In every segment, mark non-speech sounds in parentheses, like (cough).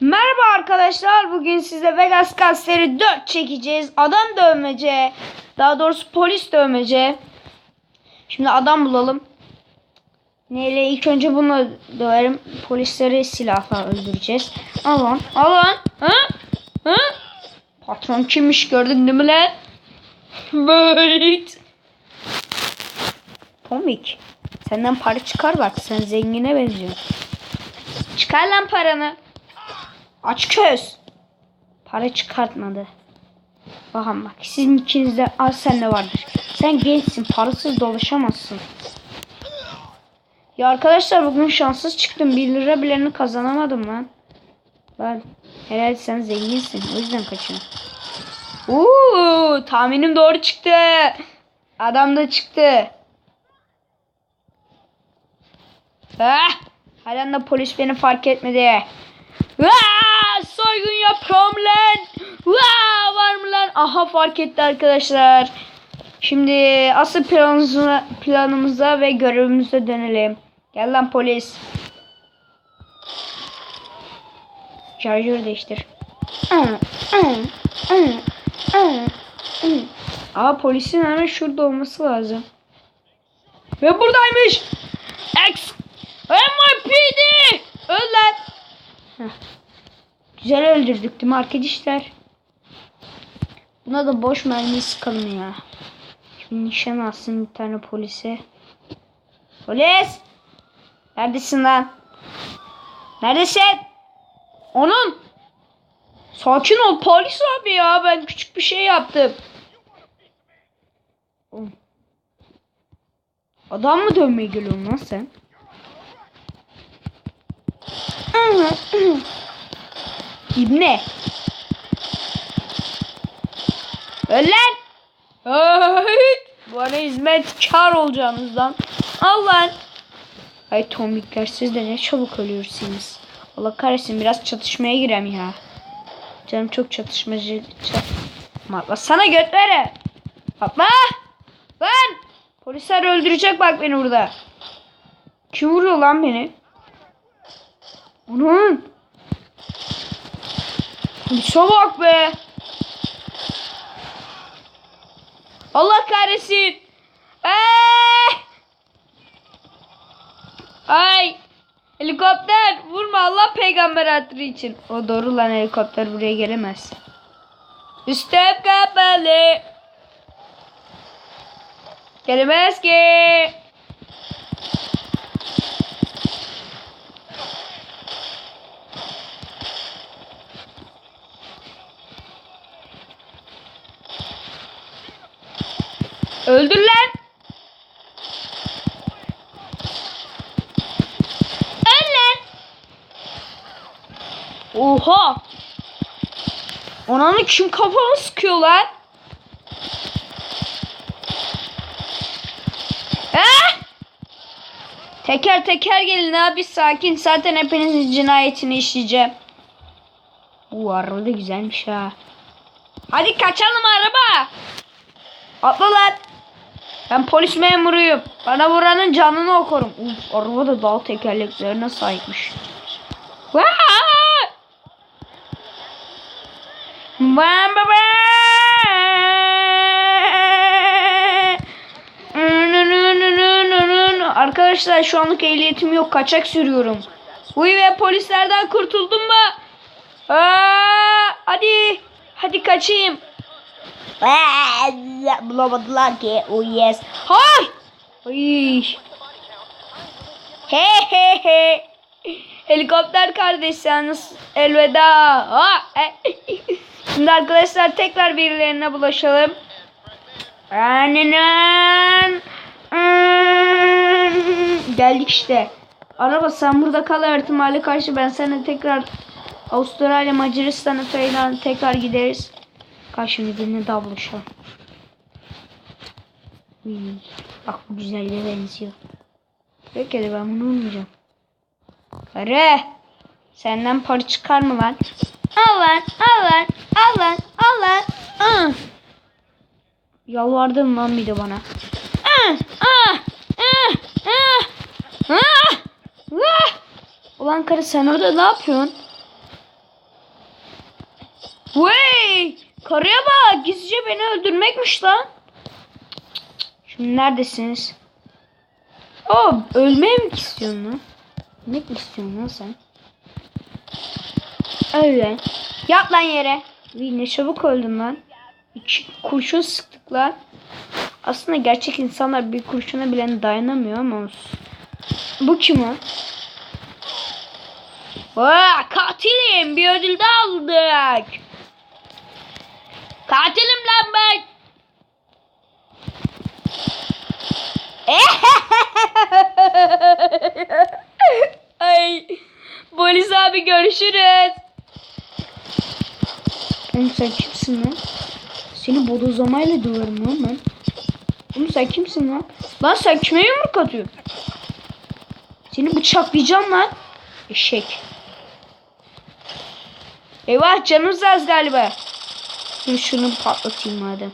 Merhaba arkadaşlar. Bugün size Vegas Gas seri 4 çekeceğiz. Adam dövmece. Daha doğrusu polis dövmece. Şimdi adam bulalım. Neyle ilk önce bunu döverim. Polisleri silahla öldüreceğiz. Alın. Alın. Ha? Ha? Patron kimmiş gördün değil mi lan? Wait. Komik. Senden para çıkar bak. Sen zengine benziyorsun. Çıkar lan paranı. Aç köz. Para çıkartmadı. Bakın bak sizin ikinizde az sende vardır. Sen gençsin parasız dolaşamazsın. Ya arkadaşlar bugün şanssız çıktım. 1 lira bileni kazanamadım lan. Ben herhalde sen zenginsin. O yüzden kaçıyorum. Uuu tahminim doğru çıktı. Adam da çıktı. Ah, halen de polis beni fark etmedi. Vaa, yapıyorum lan. Var mı lan? Aha fark etti arkadaşlar. Şimdi asıl planımıza, planımıza ve görevimize dönelim. Gel lan polis. Şarjörü değiştir. Aa polisin hemen şurada olması lazım. Ve buradaymış. X NYPD. Öl lan. Heh. Güzel öldürdük değil mi arkadaşlar? Buna da boş mermi sıkalım ya. Şimdi nişan alsın bir tane polise. Polis! Neredesin lan? Neredesin? Onun! Sakin ol polis abi ya. Ben küçük bir şey yaptım. Adam mı dövmeye geliyorsun lan sen? (clears throat) İbne. Öl lan. Ay, Bana hizmetkar olacaksınızdan. Al lan. Ay tomikler siz de ne çabuk ölüyorsunuz. Allah kahretsin biraz çatışmaya girem ya. Canım çok çatışmacı. Çat... Sana göt vere. Atla. Lan. Polisler öldürecek bak beni burada. Kim vuruyor lan beni? Onun. Bak be. Allah kahretsin. Eee! Ay. Helikopter vurma Allah peygamber hatırı için. O doğru lan helikopter buraya gelemez. Üstem kapalı. Gelemez ki. Öldür lan. Öl lan. Oha. Ananı kim kafamı sıkıyor lan? Ah! Teker teker gelin abi sakin. Zaten hepinizin cinayetini işleyeceğim. Bu araba da güzelmiş ha. Hadi kaçalım araba. Atla lan. Ben polis memuruyum. Bana vuranın canını okurum. Uf, araba da dal tekerleklerine sahipmiş. Bam bam. Arkadaşlar şu anlık ehliyetim yok. Kaçak sürüyorum. Uy ve polislerden kurtuldum mu? Aa, hadi. Hadi kaçayım. Bulamadılar ki. Oh yes. Hay. Ay. He he he. Helikopter kardeş yalnız elveda. Ha, e. Şimdi arkadaşlar tekrar birilerine bulaşalım. Aynen. Geldik işte. Araba sen burada kal her karşı ben seninle tekrar Avustralya, Macaristan'a falan tekrar gideriz. Karşımda birine. Hmm, Bak bu güzelliğe benziyor. Peki de ben bunu olmayacağım. Karı. Senden para çıkar mı lan? Al lan, al lan, al lan, al lan. Ah. Yalvardın lan bir de bana. Ah, ah, ah, ah, ah. Ulan karı sen orada ne yapıyorsun? Vay! Karıya bak. Gizlice beni öldürmekmiş lan. Şimdi neredesiniz? Oo, ölmeye mi istiyorsun lan? Ne mi istiyorsun lan sen? Öyle. Yat lan yere. Uy, ne çabuk öldün lan. İki kurşun sıktık lan. Aslında gerçek insanlar bir kurşuna bile dayanamıyor ama olsun. Bu kim o? Aa, katilim bir ödül de aldık. Katilim lan ben. (laughs) Ay polis abi görüşürüz. Oğlum sen kimsin lan? Seni bodozamayla döverim lan ben. Oğlum sen kimsin lan? Lan sen kime yumruk atıyorsun? Seni bıçaklayacağım lan. Eşek. Eyvah canımız az galiba. Dur şunu patlatayım madem.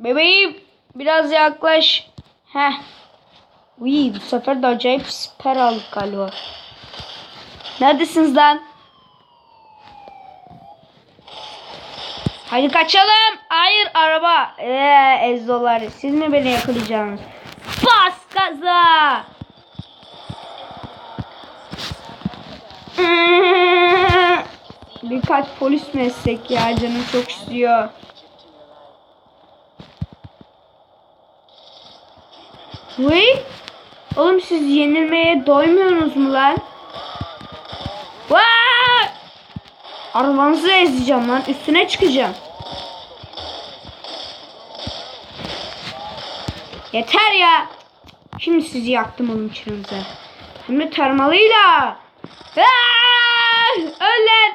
Bebeğim biraz yaklaş. Heh. Uy bu sefer de acayip siper aldık galiba. Neredesiniz lan? Hadi kaçalım. Hayır araba. Eee ezdolar. Siz mi beni yakalayacaksınız? Bas gaza. Birkaç polis meslek ya canım çok istiyor. Vay. Oğlum siz yenilmeye doymuyorsunuz mu lan? Vay! Arabanızı ezeceğim lan. Üstüne çıkacağım. Yeter ya. Şimdi sizi yaktım oğlum içinize. De termalıyla. Öl lan.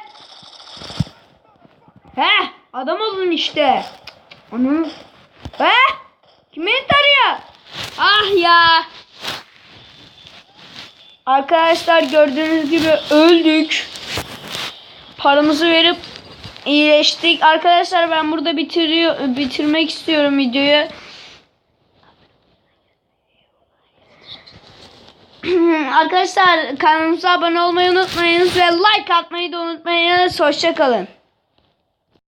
Heh, adam olun işte. Onu. Heh, kim beni tarıyor? Ah ya. Arkadaşlar gördüğünüz gibi öldük. Paramızı verip iyileştik. Arkadaşlar ben burada bitiriyor bitirmek istiyorum videoyu. (clears throat) Arkadaşlar kanalımıza abone olmayı unutmayınız ve like atmayı da unutmayınız. Hoşçakalın.